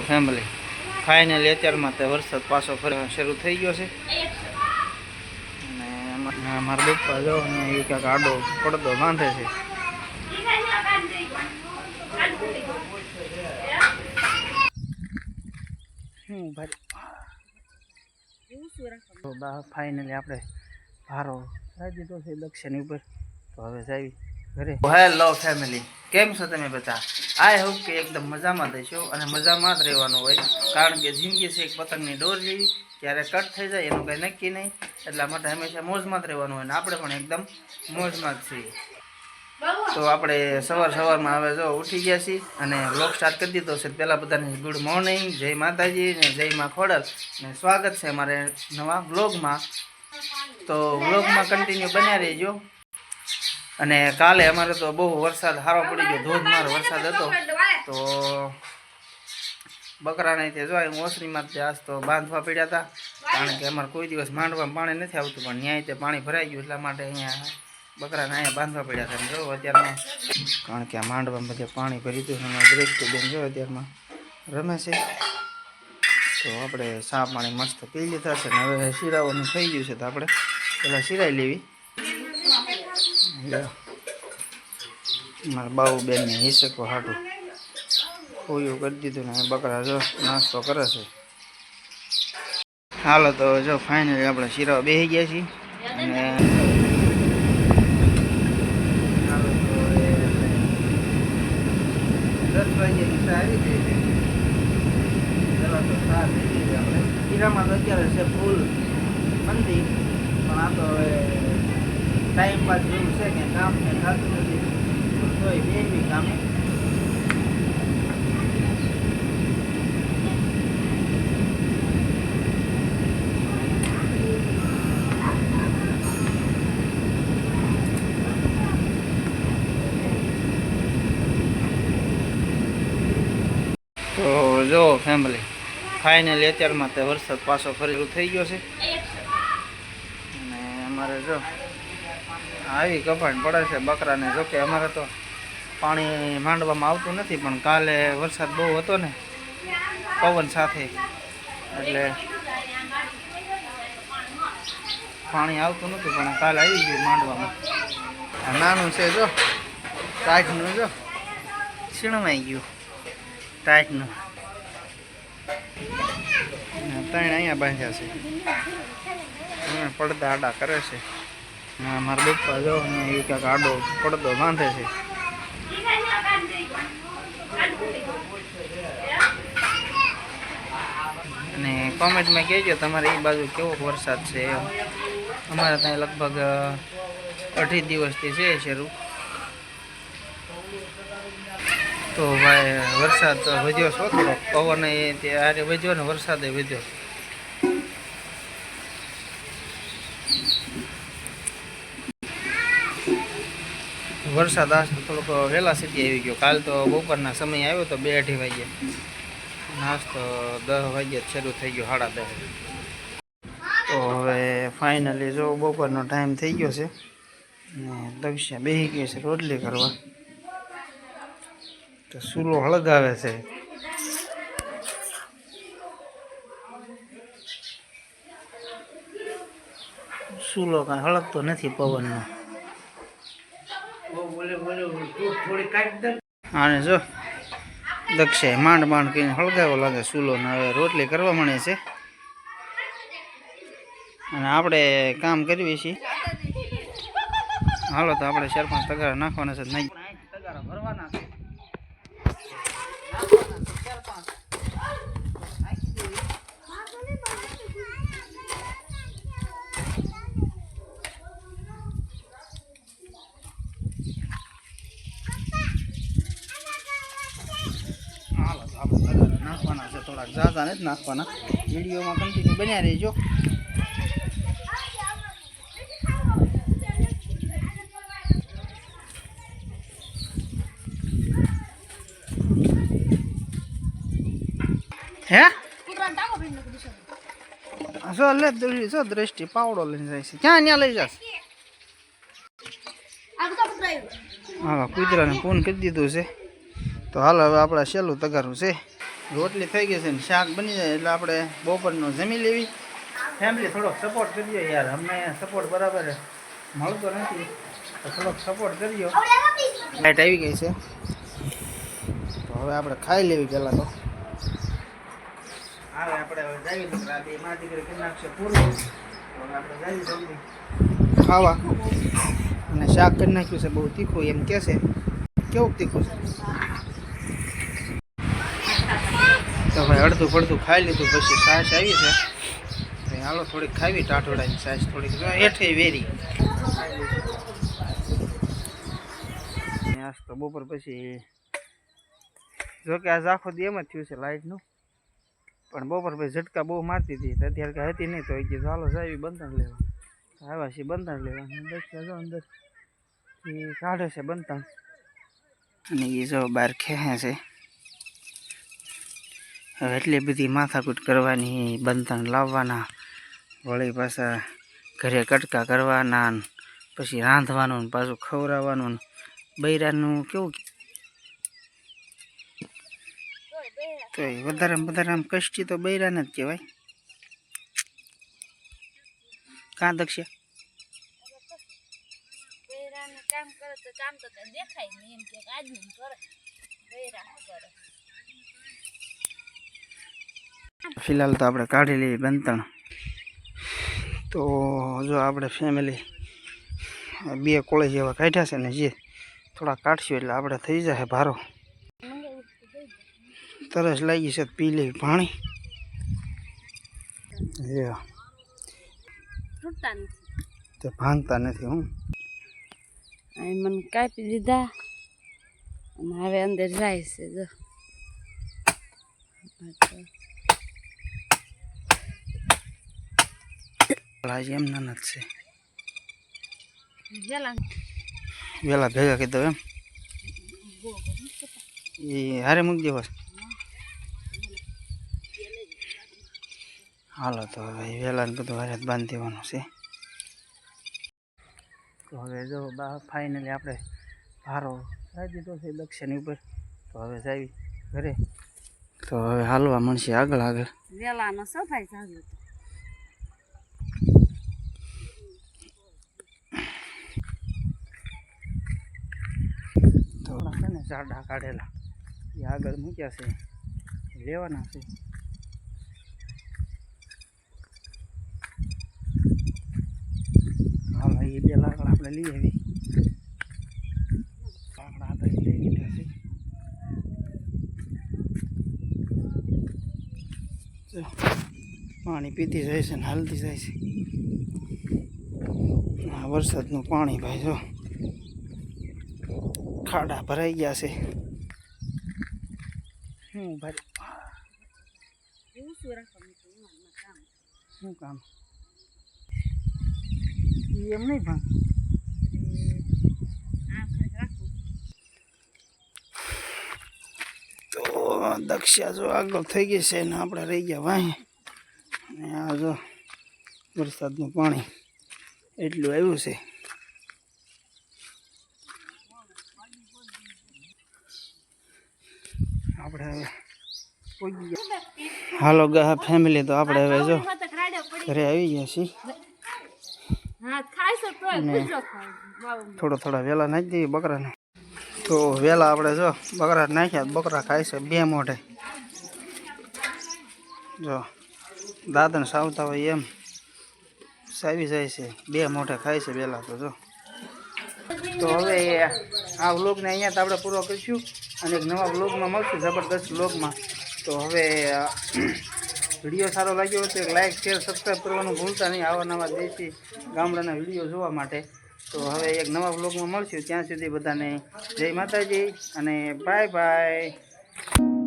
Family finally અત્યારમાં તે વરસાદ પાછો ફરવા શરૂ થઈ ગયો છે. અને મારા પપ્પા જો એ ક્યાંક આડો પડદો બાંધે છે. ફાઇનલી આપણે ભારો લાવી દીધો છે દક્ષિણ ઉપર. તો હવે જાવી. ઘરે. હેલો ફેમિલી કેમ છો તમે બધા? આઈ હોપ કે એકદમ મજામાં થઈશો અને મજામાં જ રહેવાનું હોય. કારણ કે જિંદગી છે એક પતંગની ડોર જેવી. ક્યારે કટ થઈ જાય એનું કંઈ નક્કી નહીં. એટલા માટે હંમેશા મોજમાં જ રહેવાનું હોય અને આપણે પણ એકદમ મોજમાં જ છીએ. તો આપણે સવાર સવારમાં હવે જો ઉઠી ગયા છીએ અને વ્લોગ સ્ટાર્ટ કરી દીધો છે. પહેલાં બધાને ગુડ મોર્નિંગ જય માતાજી ને જય મા ખોડલ. ને સ્વાગત છે અમારે નવા વ્લોગમાં તો વ્લોગમાં કન્ટિન્યુ બન્યા રહેજો. અને કાલે અમારે તો બહુ વરસાદ સારો પડી ગયો. ધોધમાર વરસાદ હતો. તો બકરાને તે જો હું ઓસરીમાં જ આજ તો બાંધવા પડ્યા હતા. કારણ કે અમારે કોઈ દિવસ માંડવામાં પાણી નથી આવતું પણ ન્યાય તે પાણી ભરાઈ ગયું એટલા માટે અહીંયા બકરાને અહીંયા બાંધવા પડ્યા હતા. જો અત્યારમાં કારણ કે આ માંડવામાં બધે પાણી ભરી દીધું અને દ્રષ્ટિબેન જો અત્યારમાં રમે છે. તો આપણે સા પાણી મસ્ત પી લીધા છે. ને હવે શીરાવાનું થઈ ગયું છે તો આપણે પહેલાં શીરાઈ લેવી. મારા બાબુ બેનને હિસકો હાટું. પૂયું કરી દીધું ને, બકરા જો નાસ્તો કરે છે. હાલો તો જો ફાઇનલી આપણે શીરા બેસી ગયા છીએ. અને દસ વાગ્યાની ચા આવી ગઈ છે. તો આપણે. શીરામાં તો અત્યારે છે ફૂલ મંદી, પણ આ તો હવે ટાઈમ પાસ જેવું છે કે કામ ને થતું નથી. તોય બે બી કામે. તો જો ફેમિલી ફાઇનલી અત્યારમાં તે વરસાદ પાછો ફરી થઈ ગયો છે. અને અમારે જો આવી કપાણ પડે છે બકરાને. જોકે અમારે તો પાણી માંડવામાં આવતું નથી, પણ કાલે વરસાદ બહુ હતો ને, પવન સાથે. એટલે પાણી આવતું નહોતું પણ કાલે આવી ગયું માંડવામાં. નાનું છે, જો. ટાઈટનું જો. છીણવાઈ ગયું. ટાઈટનું ત્રણ અહીંયા બાંધ્યા છે. પડદા આડા કરે છે. મારા પપ્પા જો એ ક્યાંક આડો પડદો બાંધે છે. અને કોમેન્ટમાં કહેજો તમારે એ બાજુ કેવો વરસાદ છે અમારે ત્યાં લગભગ અઢી દિવસથી છે શરૂ. તો ભાઈ, વરસાદ વધ્યો છો થોડો પવન એ તે આરે વધ્યો ને વરસાદે વધ્યો? વરસાદ આ થોડોક વહેલા સુધી આવી ગયો. કાલ તો બપોરના સમય આવ્યો તો બે અઢી વાગ્યે. નાસ્તો દસ વાગે શરૂ થઈ ગયો, સાડા દસ. તો હવે ફાઇનલી જો બપોરનો ટાઈમ થઈ ગયો છે, ને દક્ષિયા બેસી ગઈ છે રોટલી કરવા. તો સૂલો હળગાવે છે. સૂલો કાંઈ હળગતો નથી પવનનો. આને જો દક્ષે માંડ માંડ કરીને હળગાવો લાગે સૂલો ને હવે રોટલી કરવા મળે છે. અને આપણે કામ કરીએ છીએ. હાલો તો આપણે ચાર પાંચ તગારા નાખવાના છે નહીં તગારા ભરવાના છે હાલો તો આપણે તગારા છે ઝાઝા નાખવાના. વિડીયોમાં કન્ટિન્યુ બન્યા રહેજો. હે? જો, લે જો, દ્રષ્ટિ, પાવડો લઈને જાય છે. ક્યાં ત્યાં લઈ જશે? હા, કુતરાને ફોન કરી દીધો છે. તો હાલ હવે આપણા સહેલું તગારું છે. રોટલી થઈ ગઈ છે ને શાક બની જાય એટલે આપણે બપોરનું જમી લેવી. ફેમિલી થોડોક સપોર્ટ કરજો યાર. અમને સપોર્ટ બરાબર મળતો નથી. તો થોડોક સપોર્ટ કરજો લાઈટ આવી ગઈ છે. તો હવે આપણે ખાઈ લેવી પહેલાં તો. આવે આપણે હવે જઈએ દીકરા બે માં દીકરી કરી નાખશે પૂરું. આપણે જઈએ જલ્દી. ખાવા. અને શાક કરી નાખ્યું છે બહુ તીખું એમ કે છે. કેવું તીખું છે? તો ભાઈ અડધું પડધું ખાઈ લીધું, પછી સાસ આવી છે. હાલો થોડીક ખાવી ટાટોડાની સાસ થોડીક. હેઠે વેરી. આજ તો બપોર પછી જો કે આજ આખો દી એમ જ થયું છે લાઇટનું પણ બપોર પછી ઝટકા બહુ મારતી હતી. અત્યારે કાંઈ હતી નહીં, તો એ કીધું, હાલો જાય બંધન લેવા. આવ્યા છીએ બંધન લેવા. જો અંદર. એ કાઢે છે બંધન. અને એ જો બહાર ખેહે છે. હવે એટલી બધી માથાકૂટ કરવાની, બંધન લાવવાના, વળી પાછા ઘરે કટકા કરવાના પછી રાંધવાનું પાછું ખવડાવવાનું બૈરાનું કેવું તો એ વધારે આમ કષ્ટી તો બૈરાને જ કહેવાય. કાં દક્ષ્યા? કામ કરે તો કામ તો દેખાય નહીં એમ કે આજનું કરે. બૈરા કરે? ફિલહાલ તો આપણે કાઢી લઈએ બંતણ. તો જો આપણે ફેમિલી બે કોળે જેવા કાઢ્યા છે ને જે થોડા કાઢશું એટલે આપણે થઈ જશે ભારો. તરસ લાગી છે પી લઈ પાણી. તે ભાંગતા નથી હું. મને કાપી દીધા. અને હવે અંદર જાય છે જો. હજી એમ નાના જ છે. વેલા. ભેગા કીધો એમ. એ હારે મૂકી દેવો છે હાલો તો હવે વહેલા ને બધું હારે બાંધી દેવાનું છે. તો હવે જો બા ફાઇનલી આપણે ભારો લાવી દીધો છે દક્ષિણ ઉપર. તો હવે જાવી ઘરે. તો હવે હાલવા મળશે આગળ આગળ. વેલાનો સફાઈ ચાલુ હતો તો ઓલા છે ને ઝાડા કાઢેલા. એ આગળ મૂક્યા છે. લેવાના છે. હાલ એ બે લાકડા આપણે લઈ આવી. લાકડા આપણે લઈ લીધા છે. પાણી પીતી જાય છે ને હાલતી જાય છે. આ વરસાદનું પાણી ભાઈ, જો. ખાડા ભરાઈ ગયા છે. શું ભાઈ શું કામ? એમ નહીં રાખવું તો દક્ષા જો આગળ થઈ ગઈ છે ને આપણે રહી ગયા વાહી. અને આ જો વરસાદનું પાણી એટલું આવ્યું છે. આપણે હવે હાલો ગા ફેમિલી તો આપણે હવે જો ઘરે આવી ગયા છીએ. થોડો થોડા વહેલા નાખી દઈએ બકરાને. તો વહેલા આપણે જો બકરા નાખ્યા બકરા ખાય છે બે મોઢે. જો દાદન સાવતા હોય એમ. સાવી જાય છે બે મોઢે ખાય છે વેલા તો જો. તો હવે આ વ્લોગને અહીંયા તો આપણે પૂરો કરીશું. અને એક નવા બ્લોગમાં મળશું, જબરદસ્ત બ્લોગમાં તો હવે વીડિયો સારો લાગ્યો હોય તો લાઇક શેર સબસ્ક્રાઈબ કરવાનું ભૂલતા નહીં આવા નવા દેશી ગામડાના વીડિયો જોવા માટે. તો હવે એક નવા બ્લોગમાં મળશું. ત્યાં સુધી બધાને જય માતાજી અને બાય બાય